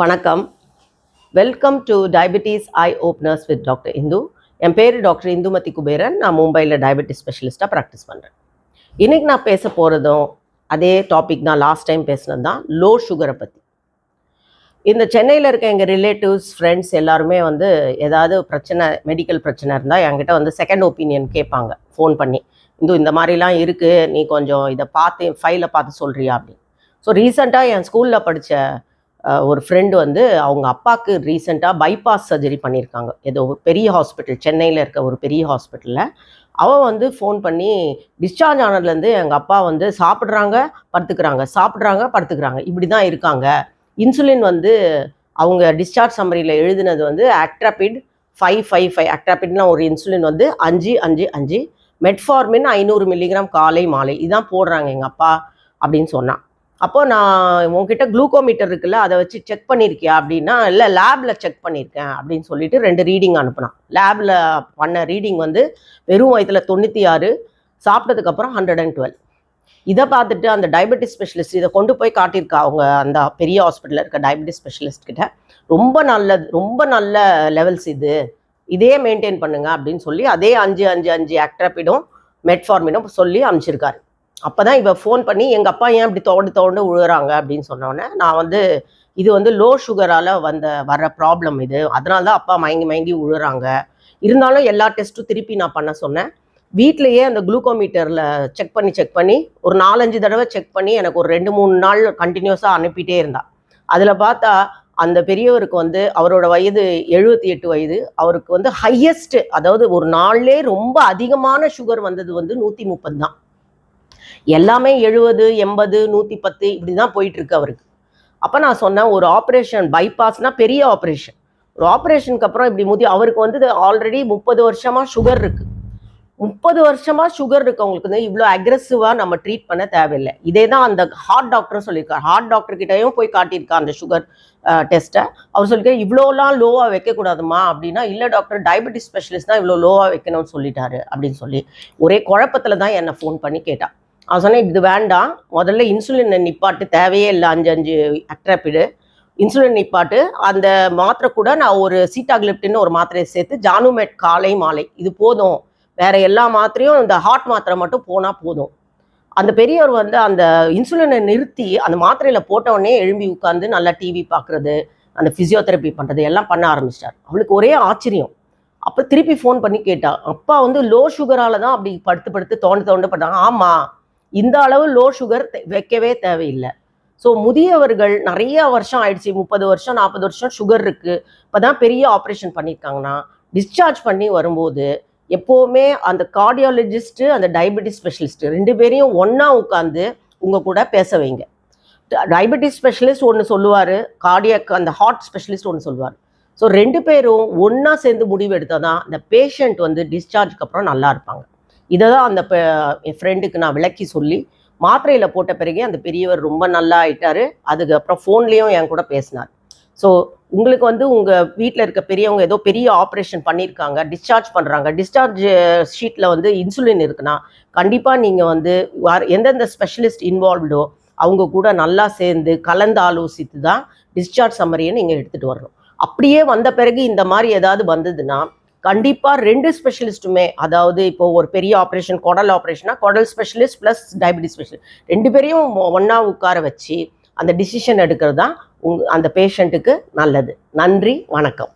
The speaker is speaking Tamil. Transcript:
வணக்கம். Welcome to diabetes eye openers with doctor Indu என் பேர் டாக்டர் இந்துமதி குபேரன். நான் மும்பையில் டயபெட்டிஸ் ஸ்பெஷலிஸ்ட்டாக ப்ராக்டிஸ் பண்ணுறேன் இன்றைக்கி நான் பேச போகிறதும் அதே டாபிக் தான். லாஸ்ட் டைம் பேசினது தான். லோ சுகரை பற்றி இந்த சென்னையில் இருக்க எங்கள் ரிலேட்டிவ்ஸ் ஃப்ரெண்ட்ஸ் எல்லாருமே வந்து ஏதாவது பிரச்சனை மெடிக்கல் பிரச்சனை இருந்தால் என்கிட்ட வந்து செகண்ட் ஒப்பீனியன் கேட்பாங்க. ஃபோன் பண்ணி இந்து இந்த மாதிரிலாம் இருக்குது நீ கொஞ்சம் இதை பார்த்து ஃபைலை பார்த்து சொல்கிறியா அப்படின்னு. ஸோ ரீசெண்டாக என் ஸ்கூலில் படித்த ஒரு ஃப்ரெண்டு வந்து அவங்க அப்பாவுக்கு ரீசெண்டாக பைபாஸ் சர்ஜரி பண்ணியிருக்காங்க ஏதோ ஒரு பெரிய ஹாஸ்பிட்டல் சென்னையில் இருக்க ஒரு பெரிய ஹாஸ்பிட்டலில் அவன் வந்து ஃபோன் பண்ணி டிஸ்சார்ஜ் ஆனதுலேருந்து எங்கள் அப்பா வந்து சாப்பிட்றாங்க படுத்துக்கிறாங்க சாப்பிட்றாங்க படுத்துக்கிறாங்க. இப்படி தான் இருக்காங்க. இன்சுலின் வந்து அவங்க டிஸ்சார்ஜ் சம்மரியில் எழுதினது வந்து ஆக்ட்ராபிட் ஃபைவ் ஃபைவ் ஃபைவ் ஆக்ட்ராபிட்னா ஒரு இன்சுலின் வந்து அஞ்சு அஞ்சு அஞ்சு. மெட்ஃபார்மின் ஐநூறு மில்லிகிராம் காலை மாலை. இதான் போடுறாங்க எங்கள் அப்பா அப்படின்னு சொன்னான். அப்போ நான் உங்ககிட்ட குளுக்கோமீட்டர் இருக்குல்ல அதை வச்சு செக் பண்ணியிருக்கியா அப்படின்னா இல்லை லேபில் செக் பண்ணியிருக்கேன் அப்படின்னு சொல்லிட்டு ரெண்டு ரீடிங் அனுப்புனான். லேபில் பண்ண ரீடிங் வந்து வெறும் வயதில் தொண்ணூற்றி ஆறு சாப்பிட்டதுக்கப்புறம் ஹண்ட்ரட் அண்ட் டுவெல் இதை பார்த்துட்டு அந்த டயபெட்டிஸ் ஸ்பெஷலிஸ்ட் இதை கொண்டு போய் காட்டியிருக்கா அவங்க அந்த பெரிய ஹாஸ்பிட்டலில் இருக்க டயபெட்டிஸ் ஸ்பெஷலிஸ்ட் கிட்ட. ரொம்ப நல்லது ரொம்ப நல்ல லெவல்ஸ் இது. இதே மெயின்டைன் பண்ணுங்க அப்படின்னு சொல்லி அதே அஞ்சு அஞ்சு அஞ்சு ஆக்ட்ராபிடும் மெட்ஃபார்மிடும் சொல்லி அனுப்பிச்சிருக்காரு. அப்போ தான் இப்போ ஃபோன் பண்ணி எங்கள் அப்பா ஏன் இப்படி தோண்டு தோண்டு விழுறாங்க அப்படின்னு சொன்னோன்னே நான் வந்து இது வந்து லோ சுகரால் வந்த வர ப்ராப்ளம் இது. அதனால தான் அப்பா மயங்கி மயங்கி விழுறாங்க இருந்தாலும் எல்லா டெஸ்ட்டும் திருப்பி நான் பண்ண சொன்னேன். வீட்லேயே அந்த குளுக்கோமீட்டரில் செக் பண்ணி செக் பண்ணி ஒரு நாலஞ்சு தடவை செக் பண்ணி எனக்கு ஒரு ரெண்டு மூணு நாள் கண்டினியூஸாக அனுப்பிட்டே இருந்தா. அதில் பார்த்தா அந்த பெரியவருக்கு வந்து அவரோட வயது எழுபத்தி எட்டு வயது அவருக்கு வந்து ஹையஸ்ட் அதாவது ஒரு நாள்லே ரொம்ப அதிகமான சுகர் வந்தது வந்து நூற்றி முப்பது தான். எல்லாமே எழுபது எண்பது நூற்றி பத்து இப்படி தான் போயிட்டுருக்கு அவருக்கு. அப்போ நான் சொன்னேன் ஒரு ஆப்ரேஷன் பைபாஸ்னால் பெரிய ஆப்ரேஷன் ஒரு ஆப்ரேஷனுக்கு அப்புறம் இப்படி முதி அவருக்கு வந்து ஆல்ரெடி முப்பது வருஷமாக சுகர் இருக்குது முப்பது வருஷமாக சுகர் இருக்கவங்களுக்கு வந்து இவ்வளோ அக்ரெசிவாக நம்ம ட்ரீட் பண்ண தேவையில்லை. இதே தான் அந்த ஹார்ட் டாக்டரும் சொல்லியிருக்காரு. ஹார்ட் டாக்டர்கிட்டையும் போய் காட்டியிருக்கா அந்த சுகர் டெஸ்ட்டை அவர் சொல்லியிருக்காரு இவ்வளோலாம் லோவாக வைக்கக்கூடாதுமா அப்படின்னா இல்லை டாக்டர் டயபெட்டிஸ் ஸ்பெஷலிஸ்ட் தான் இவ்வளோ லோவாக வைக்கணும்னு சொல்லிட்டாரு அப்படின்னு சொல்லி ஒரே குழப்பத்தில் தான் என்னை ஃபோன் பண்ணி கேட்டா. அவன் சொன்னேன் இது வேண்டாம். முதல்ல இன்சுலின் நிப்பாட்டு தேவையே இல்லை அஞ்சு அஞ்சு அக்ட்ராப்பிடு இன்சுலின் நிப்பாட்டு அந்த மாத்திரை கூட நான் ஒரு சீட்டாக்லிப்டின்னு ஒரு மாத்திரையை சேர்த்து ஜானுமேட் காலை மாலை. இது போதும். வேற எல்லா மாத்திரையும் இந்த ஹார்ட் மாத்திரை மட்டும் போனால் போதும். அந்த பெரியவர் வந்து அந்த இன்சுலினை நிறுத்தி அந்த மாத்திரையில் போட்டவொடனே எழும்பி உட்காந்து நல்லா டிவி பார்க்குறது அந்த ஃபிசியோதெரப்பி பண்ணுறது எல்லாம் பண்ண ஆரம்பிச்சிட்டார். அவளுக்கு ஒரே ஆச்சரியம். அப்போ திருப்பி ஃபோன் பண்ணி கேட்டா அப்பா வந்து லோ சுகரால தான் அப்படி படுத்து படுத்து தோண்ட தோண்டு பட்டாங்க ஆமாம் இந்த அளவு லோ சுகர் வைக்கவே தேவையில்லை. ஸோ முதியவர்கள் நிறைய வருஷம் ஆயிடுச்சு முப்பது வருஷம் நாற்பது வருஷம் சுகர் இருக்கு. இப்போதான் பெரிய ஆப்ரேஷன் பண்ணியிருக்காங்கன்னா டிஸ்சார்ஜ் பண்ணி வரும்போது எப்போவுமே அந்த கார்டியாலஜிஸ்ட்டு அந்த டயபெட்டிஸ் ஸ்பெஷலிஸ்ட் ரெண்டு பேரையும் ஒன்றா உட்காந்து உங்கள் கூட பேச வைங்க. டயபெட்டிஸ் ஸ்பெஷலிஸ்ட் ஒன்று சொல்லுவார் கார்டியாக் அந்த ஹார்ட் ஸ்பெஷலிஸ்ட் ஒன்று சொல்லுவார். ஸோ ரெண்டு பேரும் ஒன்றா சேர்ந்து முடிவு எடுத்தால் தான் அந்த பேஷண்ட் வந்து டிஸ்சார்ஜ்க்கு அப்புறம் நல்லா இருப்பாங்க. இதை தான் அந்த என் ஃப்ரெண்டுக்கு நான் விளக்கி சொல்லி மாத்திரையில் போட்ட பிறகே அந்த பெரியவர் ரொம்ப நல்லா ஆயிட்டார். அதுக்கப்புறம் ஃபோன்லேயும் என் கூட பேசினார். ஸோ உங்களுக்கு வந்து உங்கள் வீட்டில் இருக்க பெரியவங்க ஏதோ பெரிய ஆப்ரேஷன் பண்ணியிருக்காங்க டிஸ்சார்ஜ் பண்ணுறாங்க டிஸ்சார்ஜ் ஷீட்டில் வந்து இன்சுலின் இருக்குன்னா கண்டிப்பாக நீங்கள் வந்து எந்தெந்த ஸ்பெஷலிஸ்ட் இன்வால்வ்டோ அவங்க கூட நல்லா சேர்ந்து கலந்து ஆலோசித்து தான் டிஸ்சார்ஜ் சம்மரியை நீங்கள் எடுத்துகிட்டு வரணும். அப்படியே வந்த பிறகு இந்த மாதிரி ஏதாவது வந்ததுன்னா கண்டிப்பாக ரெண்டு ஸ்பெஷலிஸ்ட்டுமே அதாவது இப்போ ஒரு பெரிய ஆப்ரேஷன் குடல் ஆப்ரேஷனா குடல் ஸ்பெஷலிஸ்ட் ப்ளஸ் டயபெட்டிஸ் ஸ்பெஷலிஸ்ட் ரெண்டு பேரையும் ஒன்றா உட்கார வச்சு அந்த டிசிஷன் எடுக்கிறது தான் உங் அந்த பேஷண்ட்டுக்கு நல்லது. நன்றி வணக்கம்.